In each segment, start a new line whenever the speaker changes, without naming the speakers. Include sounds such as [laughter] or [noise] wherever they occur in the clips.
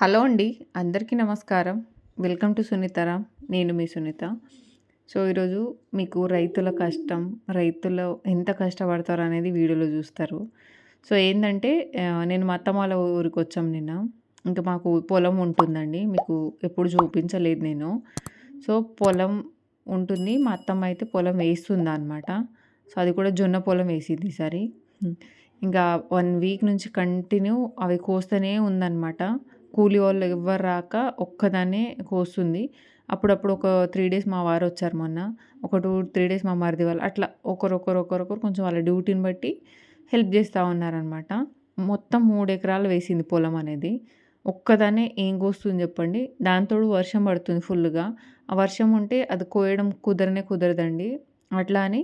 Hello అండి అందరికీ నమస్కారం. వెల్కమ్ టు సునీతారా నేను మీ సునీత. సో ఈరోజు మీకు రైతుల కష్టం రైతులు ఎంత కష్టపడతారు అనేది వీడియోలో చూస్తారు. సో ఏంటంటే నేను మా అత్తమాల ఊరికి వచ్చాం నిన్న. ఇంకా మాకు పొలం ఉంటుందండి. మీకు ఎప్పుడు చూపించలేదు నేను. సో పొలం ఉంటుంది. మా అత్తమ్మ అయితే పొలం వేస్తుందా అనమాట సో అది కూడా జొన్న పొలం వేసింది ఈసారి ఇంకా వన్ వీక్ నుంచి కంటిన్యూ అవి కోస్తూనే ఉందన్నమాట. కూలి వాళ్ళు ఎవ్వరు రాక ఒక్కదాన్నే కోస్తుంది. అప్పుడప్పుడు ఒక త్రీ డేస్ మా వారు వచ్చారు మొన్న. ఒక టూ త్రీ డేస్ మా మరిది వాళ్ళు అట్లా ఒకరొకరు ఒకరొకరు కొంచెం వాళ్ళ డ్యూటీని బట్టి హెల్ప్ చేస్తూ ఉన్నారనమాట మొత్తం మూడు ఎకరాలు వేసింది పొలం అనేది. ఒక్కదానే ఏం కోస్తుంది చెప్పండి. దాంతో వర్షం పడుతుంది ఫుల్గా ఆ వర్షం ఉంటే అది కోయడం కుదరనే కుదరదండి. అట్లా అని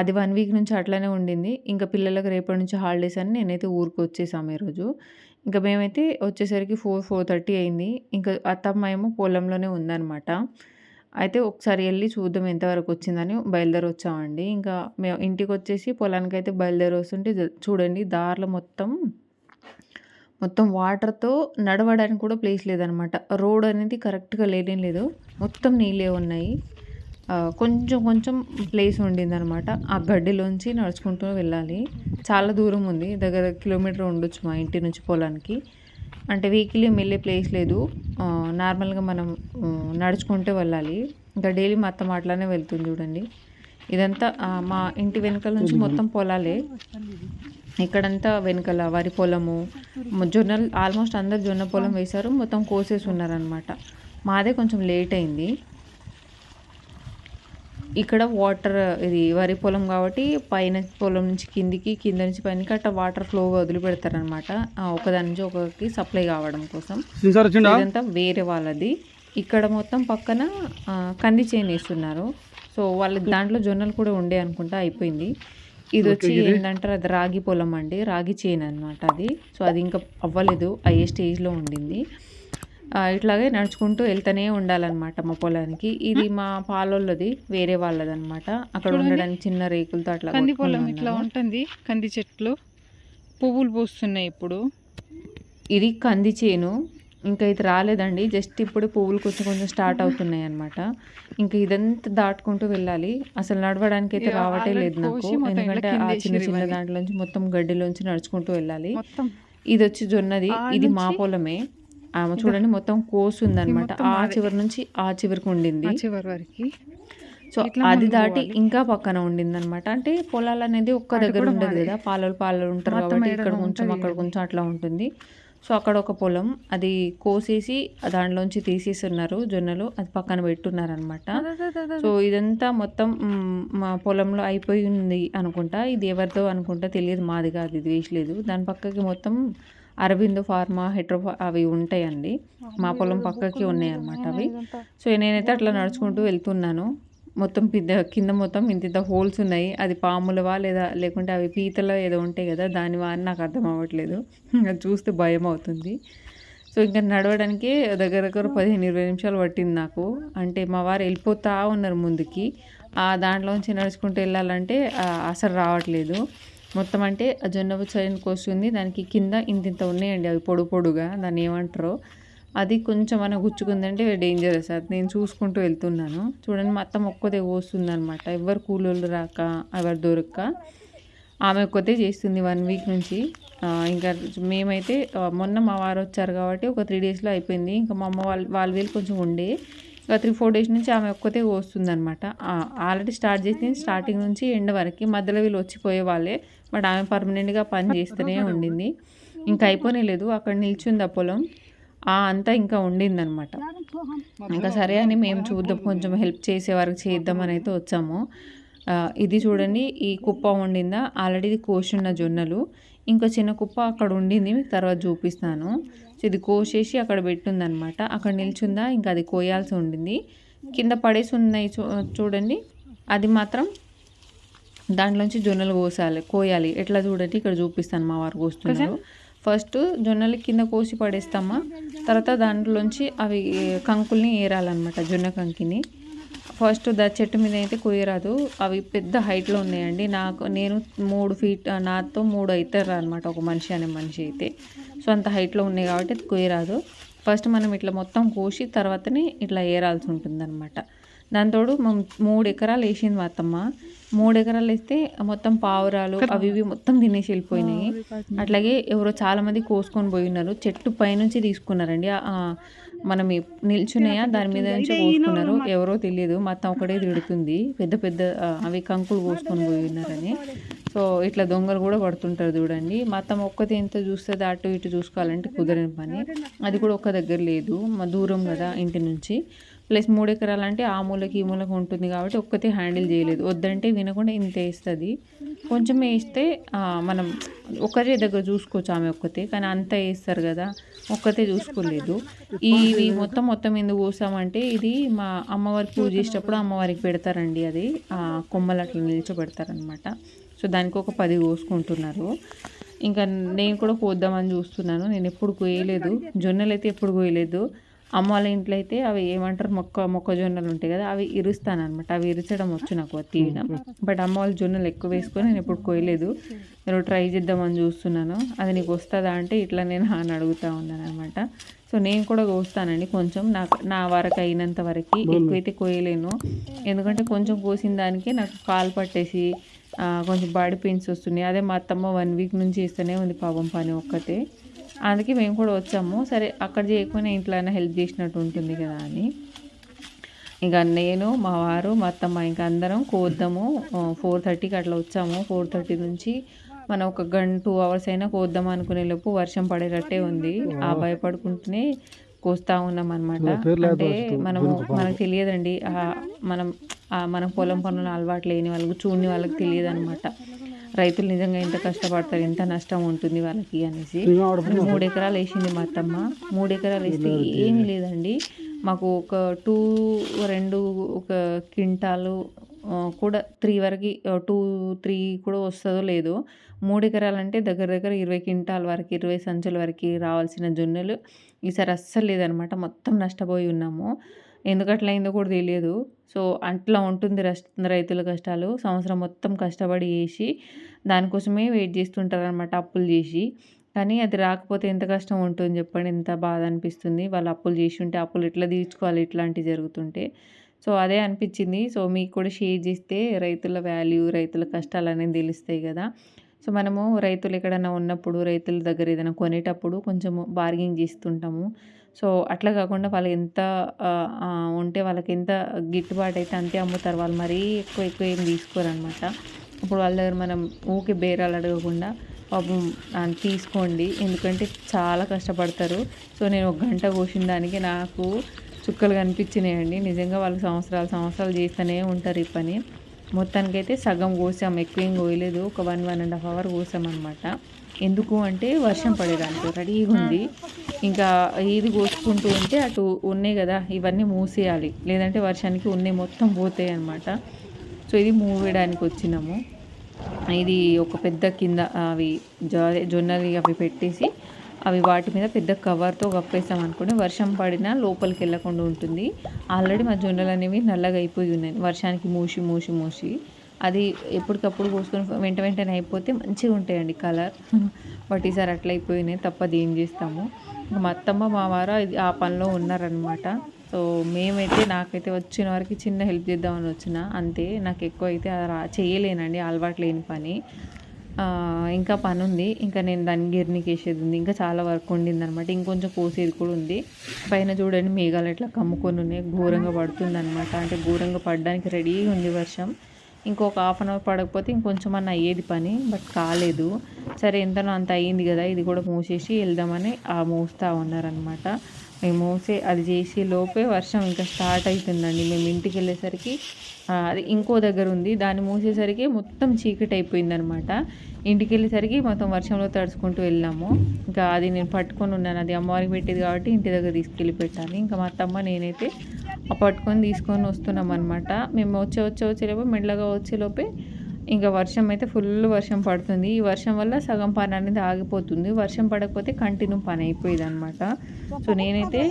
అది వన్ వీక్ నుంచి అట్లానే ఉండింది. ఇంకా పిల్లలకు రేపటి నుంచి హాలిడేస్ అని నేనైతే ఊరికి వచ్చేసాము ఈరోజు. ఇంకా మేమైతే వచ్చేసరికి ఫోర్ ఫోర్ థర్టీ అయింది. ఇంకా అత్తమ్మ ఏమో పొలంలోనే ఉందన్నమాట. అయితే ఒకసారి వెళ్ళి చూద్దాం ఎంతవరకు వచ్చిందని బయలుదేరి వచ్చామండి ఇంకా మేము ఇంటికి వచ్చేసి పొలానికి అయితే బయలుదేరి వస్తుంటే చూడండి దారిలో మొత్తం మొత్తం వాటర్తో నడవడానికి కూడా ప్లేస్ లేదనమాట రోడ్ అనేది కరెక్ట్గా లేనే లేదు. మొత్తం నీళ్ళే ఉన్నాయి. కొంచెం కొంచెం ప్లేస్ ఉండిందనమాట ఆ గడ్డిలోంచి నడుచుకుంటూ వెళ్ళాలి. చాలా దూరం ఉంది. దగ్గర కిలోమీటర్ ఉండొచ్చు మా ఇంటి నుంచి పొలానికి. అంటే వెహికల్ ఏం వెళ్ళే ప్లేస్ లేదు. నార్మల్గా మనం నడుచుకుంటూ వెళ్ళాలి. ఇంకా డైలీ మా అత్త మాటలానే వెళ్తుంది చూడండి. ఇదంతా మా ఇంటి వెనకాల నుంచి మొత్తం పొలాలే. ఇక్కడంతా వెనకాల వరి పొలము జొన్నలు ఆల్మోస్ట్ అందరు జొన్న పొలం వేశారు. మొత్తం కోసేసి ఉన్నారనమాట మాదే కొంచెం లేట్ అయింది. ఇక్కడ వాటర్ ఇది వరి పొలం కాబట్టి పైన పొలం నుంచి కిందికి కింద నుంచి పైనకి అట్లా వాటర్ ఫ్లో వదిలిపెడతారనమాట ఒకదాని నుంచి ఒకరికి సప్లై కావడం కోసం. ఇదంతా వేరే వాళ్ళది. ఇక్కడ మొత్తం పక్కన కంది చేను వేస్తున్నారు. సో వాళ్ళ దాంట్లో జొన్నలు కూడా ఉండే అనుకుంటా అయిపోయింది. ఇది వచ్చి ఏంటంటారు అది రాగి పొలం అండి. రాగి చేను అనమాట అది. సో అది ఇంకా అవ్వలేదు. అయ్యే స్టేజ్లో ఉండింది. ఇట్లాగే నడుచుకుంటూ వెళ్తూనే ఉండాలన్నమాట మా పొలానికి. ఇది మా పాలోళ్ళది వేరే వాళ్ళది అనమాట అక్కడ ఉండడానికి చిన్న రేకులతో అట్లా
కంది పొలం ఇట్లా. ఉంటుంది. కంది చెట్లు. పువ్వులు పూస్తున్నాయి ఇప్పుడు.
ఇది కంది చేను. ఇంకా ఇది రాలేదండి. జస్ట్ ఇప్పుడు పువ్వులు కొంచెం కొంచెం స్టార్ట్ అవుతున్నాయి అనమాట ఇంకా ఇదంతా దాటుకుంటూ వెళ్ళాలి. అసలు నడవడానికి అయితే రావటే లేదు నాకు. ఎందుకంటే ఆ చిన్న చిన్న. దాంట్లోంచి మొత్తం గడ్డిలోంచి నడుచుకుంటూ వెళ్ళాలి. ఇది వచ్చి జొన్నది. ఇది మా పొలమే. ఆమె చూడండి మొత్తం కోసుంది అనమాట
మొత్తం
ఆ. చివరి నుంచి ఆ చివరికి ఉండింది.
చివరి వరకు.
సో అది దాటి. ఇంకా పక్కన ఉండింది అనమాట అంటే పొలాలు అనేది ఒక్క దగ్గర ఉండదు. కదా. పాలలు పాలలు ఉంటారు
మొత్తం
కాబట్టి ఇక్కడ కొంచెం అక్కడ. కొంచెం అట్లా ఉంటుంది. సో అక్కడ ఒక పొలం అది కోసేసి దాంట్లోంచి తీసేస్తున్నారు జొన్నలు. అది పక్కన పెట్టున్నారు అనమాట సో ఇదంతా మొత్తం మ్, పొలంలో అయిపోయి ఉంది అనుకుంటా. ఇది ఎవరిదో అనుకుంటా తెలియదు. మాది కాదు ఇది వేసలేదు దాని పక్కకి మొత్తం అరవిందో ఫార్మా హెట్రో అవి ఉంటాయండి. మా పొలం పక్కకి ఉన్నాయి అన్నమాట అవి. సో నేనైతే అట్లా నడుచుకుంటూ వెళ్తున్నాను. మొత్తం కింద కింద మొత్తం ఇంత ఇంత హోల్స్ ఉన్నాయి. అది పాములవా లేదా లేకుంటే అవి పీతలో ఏదో ఉంటాయి కదా దానివా అని నాకు అర్థం అవ్వట్లేదు. అది చూస్తే భయం అవుతుంది. సో ఇంకా నడవడానికి దగ్గర దగ్గర పదిహేను ఇరవై నిమిషాలు పట్టింది నాకు. అంటే మా వారు వెళ్ళిపోతా ఉన్నారు ముందుకి. ఆ దాంట్లోంచి నడుచుకుంటూ వెళ్ళాలంటే అసలు రావట్లేదు. మొత్తం అంటే ఆ జొన్న చైన్కి వస్తుంది దానికి కింద ఇంత ఇంత ఉన్నాయండి. అవి పొడు పొడుగా దాన్ని ఏమంటారో. అది కొంచెం అన్న గుచ్చుకుందంటే డేంజరస్ అది నేను చూసుకుంటూ వెళ్తున్నాను. చూడండి మొత్తం ఒక్కదే పోస్తుంది అనమాట ఎవరు కూలోళ్ళు రాక ఎవరు దొరక్క ఆమె ఒక్కతే చేస్తుంది వన్ వీక్ నుంచి. ఇంకా మేమైతే మొన్న మా వారు వచ్చారు కాబట్టి ఒక త్రీ డేస్లో అయిపోయింది. ఇంకా మా అమ్మ వాళ్ళు వాళ్ళు వీళ్ళు కొంచెం ఉండే. ఇంకా త్రీ ఫోర్ డేస్ నుంచి ఆమె ఒక్కతే వస్తుంది అనమాట ఆల్రెడీ స్టార్ట్ చేసింది స్టార్టింగ్ నుంచి ఎండ్ వరకు మధ్యలో వీళ్ళు వచ్చిపోయే వాళ్ళే బట్ ఆమె పర్మనెంట్గా పని చేస్తూనే ఉండింది. ఇంకా అయిపోనే లేదు అక్కడ నిల్చుంది ఆ పొలం అంతా ఇంకా ఉండిందనమాట ఇంకా సరే అని మేము చూద్దాం కొంచెం హెల్ప్ చేసే వరకు చేద్దామని అయితే వచ్చాము. ఇది చూడండి ఈ కుప్ప వండిందా ఆల్రెడీ ఇది కోసున్న జొన్నలు. ఇంకో చిన్న కుప్ప అక్కడ ఉండింది మీకు తర్వాత చూపిస్తాను. సో ఇది కోసేసి అక్కడ పెట్టుందనమాట. అక్కడ నిల్చుందా? ఇంకా అది కోయాల్సి ఉండింది. కింద పడేసి ఉన్నాయి చూ చూడండి. అది మాత్రం దాంట్లోంచి జొన్నలు కోసాలి కోయాలి. ఎట్లా చూడండి? ఇక్కడ చూపిస్తాను మా వారు కోస్తున్నారు. ఫస్ట్ జొన్నలు కింద కోసి పడేస్తామా? తర్వాత దాంట్లోంచి అవి కంకుల్ని ఏరాలన్నమాట జొన్న కంకిని. ఫస్ట్ దా చెట్టు మీద అయితే కుయ్యరాదు. అవి పెద్ద హైట్లో ఉన్నాయండి. నాకు నేను మూడు ఫీట్ నాతో మూడు అవుతారు అనమాట ఒక మనిషి అనే మనిషి అయితే. సో అంత హైట్లో ఉన్నాయి కాబట్టి కుయ్యరాదు. ఫస్ట్ మనం ఇట్లా మొత్తం కోసి తర్వాతనే ఇట్లా ఏరాల్సి ఉంటుంది అనమాట దాంతోడు మూడు ఎకరాలు వేసింది మా అత్తమ్మ. మూడు ఎకరాలు వేస్తే మొత్తం పావురాలు అవి ఇవి మొత్తం తినేసి వెళ్ళిపోయినాయి. అట్లాగే ఎవరో చాలా మంది కోసుకొని పోయి ఉన్నారు. చెట్టు పైనుంచి తీసుకున్నారండి. మనం నిల్చున్నాయా? దాని మీద నుంచి కోసుకున్నారు. ఎవరో తెలియదు. మా అత్త ఒకటే తిడుతుంది. పెద్ద పెద్ద అవి కంకులు కోసుకొని పోయి ఉన్నారని. సో ఇట్లా దొంగలు కూడా పడుతుంటారు చూడండి. మా అత్తమ్మ ఒక్కతే ఎంత చూస్తుంది అటు ఇటు చూసుకోవాలంటే కుదరని పని. అది కూడా ఒక్క దగ్గర లేదు. మా దూరం కదా ఇంటి నుంచి. ప్లస్ మూడు ఎకరాలు అంటే ఆ మూలకి ఈ మూలకి ఉంటుంది కాబట్టి ఒక్కతే హ్యాండిల్ చేయలేదు. వద్దంటే వినకుండా ఇంత వేస్తుంది. కొంచెం వేస్తే మనం ఒకరి దగ్గర చూసుకోవచ్చు ఆమె ఒక్కతే కానీ అంత వేస్తారు కదా ఒక్కతే చూసుకోలేదు. ఇవి మొత్తం మొత్తం ఎందుకు పోసామంటే ఇది మా అమ్మవారికి పూజ చేసేటప్పుడు అమ్మవారికి పెడతారండి అది. కొమ్మలు అట్లా నిల్చోబెడతారనమాట సో దానికి ఒక పది కోసుకుంటున్నారు ఇంకా నేను కూడా కోద్దామని చూస్తున్నాను. నేను ఎప్పుడు కోయలేదు. జొన్నలు అయితే ఎప్పుడు కోయలేదు. అమ్మ వాళ్ళ ఇంట్లో అయితే అవి ఏమంటారు? మొక్క మొక్కజొన్నలు ఉంటాయి కదా అవి ఇరుస్తాను అనమాట అవి ఇరచడం వచ్చు నాకు తీయడం. బట్ అమ్మ వాళ్ళు జొన్నలు ఎక్కువ వేసుకొని నేను ఎప్పుడు కోయలేదు నేను ట్రై చేద్దామని చూస్తున్నాను. అది నీకు వస్తుందా అంటే ఇట్లా నేను [laughs] అని అడుగుతా ఉన్నాను అనమాట సో నేను కూడా కోస్తానండి కొంచెం. నాకు నా వరకు అయినంత వరకు ఎక్కువైతే కోయలేను ఎందుకంటే కొంచెం కోసిన దానికే నాకు కాలు పట్టేసి కొంచెం బాడీ పెయిన్స్ వస్తున్నాయి. అదే మా అత్తమ్మ వన్ వీక్ నుంచి ఇస్తూనే ఉంది పాపం పని ఒక్కతే అందుకే మేము కూడా వచ్చాము. సరే అక్కడ చేయకపోయినా ఇంట్లో అయినా హెల్ప్ చేసినట్టు ఉంటుంది కదా అని. ఇంకా నేను మా వారు మా అత్తమ్మ ఇంకా అందరం కోద్దాము. ఫోర్ థర్టీకి అట్లా వచ్చాము. ఫోర్ థర్టీ నుంచి మనం ఒక గంట టూ అవర్స్ అయినా కోద్దాం అనుకునే లోపు వర్షం పడేటట్టే ఉంది. ఆ భయపడుకుంటూనే కోస్తా ఉన్నాం అనమాట అంటే మనము మనకు తెలియదండి. మనం మనం పొలం పనులు అలవాటు లేని వాళ్ళకి చూడని వాళ్ళకి తెలియదు అనమాట రైతులు నిజంగా ఎంత కష్టపడతారు ఎంత నష్టం ఉంటుంది వాళ్ళకి అనేసి. మూడు ఎకరాలు వేసింది మా అత్తమ్మ. మూడు ఎకరాలు వేస్తే ఏమీ లేదండి. మాకు ఒక టూ రెండు ఒక క్వింటాలు కూడా త్రీ వరకు టూ త్రీ కూడా వస్తుందో లేదో. మూడు ఎకరాలు అంటే దగ్గర దగ్గర ఇరవై క్వింటాల్ వరకు ఇరవై సంచుల వరకు రావాల్సిన జొన్నలు ఈసారి అస్సలు లేదనమాట. మొత్తం నష్టపోయి ఉన్నాము. ఎందుకు అట్లా అయిందో కూడా తెలియదు. సో అట్లా ఉంటుంది రైతుల కష్టాలు. సంవత్సరం మొత్తం కష్టపడి చేసి దానికోసమే వెయిట్ చేస్తుంటారనమాట అప్పులు చేసి. కానీ అది రాకపోతే ఎంత కష్టం ఉంటుంది చెప్పండి. ఎంత బాధ అనిపిస్తుంది. వాళ్ళు అప్పులు చేసి ఉంటే అప్పులు ఎట్లా తీర్చుకోవాలి? ఇట్లాంటివి జరుగుతుంటే. సో అదే అనిపించింది. సో మీకు కూడా షేర్ చేస్తే రైతుల వాల్యూ రైతుల కష్టాలు అనేది తెలుస్తాయి కదా. సో మనము రైతులు ఎక్కడైనా ఉన్నప్పుడు రైతుల దగ్గర ఏదైనా కొనేటప్పుడు కొంచెం బార్గింగ్ చేస్తుంటాము. సో అట్లా కాకుండా వాళ్ళు ఎంత ఉంటే వాళ్ళకి ఎంత గిట్టుబాటు అయితే అంతే అమ్ముతారు. వాళ్ళు మరీ ఎక్కువ ఎక్కువ ఏం తీసుకోరనమాట. ఇప్పుడు వాళ్ళ దగ్గర మనం ఊకే బేరాలు అడగకుండా పాపం తీసుకోండి. ఎందుకంటే చాలా కష్టపడతారు. సో నేను ఒక గంట కోసిన దానికి నాకు చుక్కలు కనిపించినాయండి నిజంగా వాళ్ళు సంవత్సరాలు సంవత్సరాలు చేస్తూనే ఉంటారు ఈ పని. మొత్తానికైతే సగం కోసాం. ఎక్కువ ఏం కోయలేదు. ఒక one one and half hour కోసాం అనమాట ఎందుకు అంటే వర్షం పడేదానికి రెడీగా ఉంది. ఇంకా ఇది కోసుకుంటూ ఉంటే అటు ఉన్నాయి కదా ఇవన్నీ మూసేయాలి. లేదంటే వర్షానికి ఉన్నాయి మొత్తం పోతాయి అనమాట సో ఇది మూవేయడానికి వచ్చినాము. ఇది ఒక పెద్ద కింద అవి జొ- జొన్నలు అవి పెట్టేసి అవి వాటి మీద పెద్ద కవర్తో కప్పేసాం అనుకోండి వర్షం పడినా లోపలికి వెళ్ళకుండా ఉంటుంది. ఆల్రెడీ మా జొన్నలు అనేవి నల్లగా అయిపోయి ఉన్నాయి. వర్షానికి మూసి మూసి మూసి. అది ఎప్పటికప్పుడు పోసుకొని వెంట వెంటనే అయిపోతే మంచిగా ఉంటాయండి కలర్. బట్ ఈసారి అట్లా అయిపోయినాయి తప్పది ఏం చేస్తాము. మా అత్తమ్మ మావారు ఇది ఆ పనిలో ఉన్నారనమాట సో మేమైతే నాకైతే వచ్చిన వరకు చిన్న హెల్ప్ చేద్దామని వచ్చిన. అంతే నాకు ఎక్కువ అయితే చేయలేనండి అలవాటు లేని పని. ఇంకా పని ఉంది. ఇంకా నేను దాన్ని గిర్నికి వేసేది ఉంది. ఇంకా చాలా వర్క్ ఉండింది అనమాట ఇంకొంచెం కోసేది కూడా ఉంది. పైన చూడండి మేఘాలు ఎట్లా కమ్ముకొని ఉన్నాయి. ఘోరంగా పడుతుంది అనమాట అంటే ఘోరంగా పడడానికి రెడీగా ఉంది వర్షం. ఇంకొక హాఫ్ అన్ అవర్ పడకపోతే ఇంకొంచెం అన్న అయ్యేది పని బట్ కాలేదు. సరే ఎంతనో అంత అయ్యింది కదా ఇది కూడా మూసేసి వెళ్దామని ఆ మోస్తా ఉన్నారనమాట మేము మోసే అది చేసే లోపే వర్షం ఇంకా స్టార్ట్ అవుతుందండి. మేము ఇంటికి వెళ్ళేసరికి అది ఇంకో దగ్గర ఉంది. దాన్ని మూసేసరికి మొత్తం చీకటి అయిపోయిందనమాట. ఇంటికి వెళ్ళేసరికి మొత్తం వర్షంలో తడుచుకుంటూ వెళ్ళాము. ఇంకా అది నేను పట్టుకొని ఉన్నాను. అది అమ్మవారికి పెట్టేది కాబట్టి ఇంటి దగ్గర తీసుకెళ్ళి పెట్టాలి. ఇంకా మా అత్తమ్మ నేనైతే ఆ పట్టుకొని తీసుకొని వస్తున్నాం అనమాట మేము వచ్చే వచ్చే వచ్చేలోపే మెల్లగా వచ్చేలోపే ఇంకా వర్షం అయితే ఫుల్ వర్షం పడుతుంది. ఈ వర్షం వల్ల సగం పని అనేది ఆగిపోతుంది. వర్షం పడకపోతే కంటిన్యూ పని అయిపోయేది అనమాట సో నేనైతే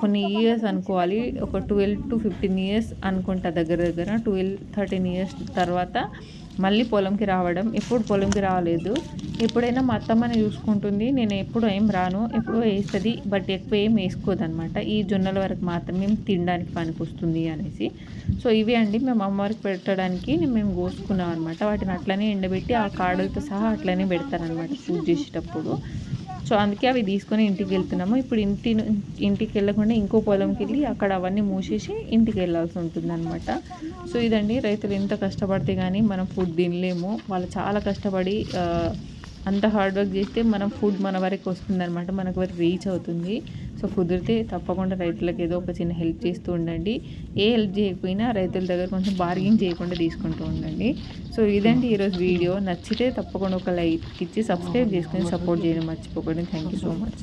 కొన్ని ఇయర్స్ అనుకోవాలి. ఒక ట్వెల్వ్ టు ఫిఫ్టీన్ ఇయర్స్ అనుకుంటా దగ్గర దగ్గర. ట్వెల్వ్ థర్టీన్ ఇయర్స్ తర్వాత మళ్ళీ పొలంకి రావడం ఎప్పుడు పొలంకి రాలేదు. ఎప్పుడైనా మా అత్తమ్మని చూసుకుంటుంది. నేను ఎప్పుడు ఏం రాను. ఎప్పుడో వేస్తుంది. బట్ ఎక్కువ ఏం వేసుకోదనమాట ఈ జొన్నల వరకు మాత్రమే తినడానికి పనికి వస్తుంది అనేసి. సో ఇవి అండి. మేము అమ్మవారికి పెట్టడానికి మేము కోసుకున్నాం అనమాట వాటిని అట్లనే ఎండబెట్టి ఆ కాడలతో సహా అట్లనే పెడతారనమాట పూజ చేసేటప్పుడు. సో అందుకే అవి తీసుకొని ఇంటికి వెళ్తున్నాము. ఇప్పుడు ఇంటి ఇంటికి వెళ్ళకుండా ఇంకో పొలంకి వెళ్ళి అక్కడ అవన్నీ మూసేసి ఇంటికి వెళ్ళాల్సి ఉంటుందన్నమాట. సో ఇదండి రైతులు ఎంత కష్టపడితే కానీ మనం ఫుడ్ తినలేము. వాళ్ళు చాలా కష్టపడి అంత హార్డ్ వర్క్ చేస్తే మనం ఫుడ్ మన వరకు వస్తుంది అనమాట మనకు వరకు రీచ్ అవుతుంది. సో కుదిరితే తప్పకుండా రైతులకు ఏదో ఒక చిన్న హెల్ప్ చేస్తూ ఉండండి. ఏ హెల్ప్ చేయకపోయినా రైతుల దగ్గర కొంచెం బార్గింగ్ చేయకుండా తీసుకుంటూ ఉండండి. సో ఇదండి ఈరోజు వీడియో నచ్చితే తప్పకుండా ఒక లైక్ ఇచ్చి సబ్స్క్రైబ్ చేసుకొని సపోర్ట్ చేయడం మర్చిపోకండి. Thank you so much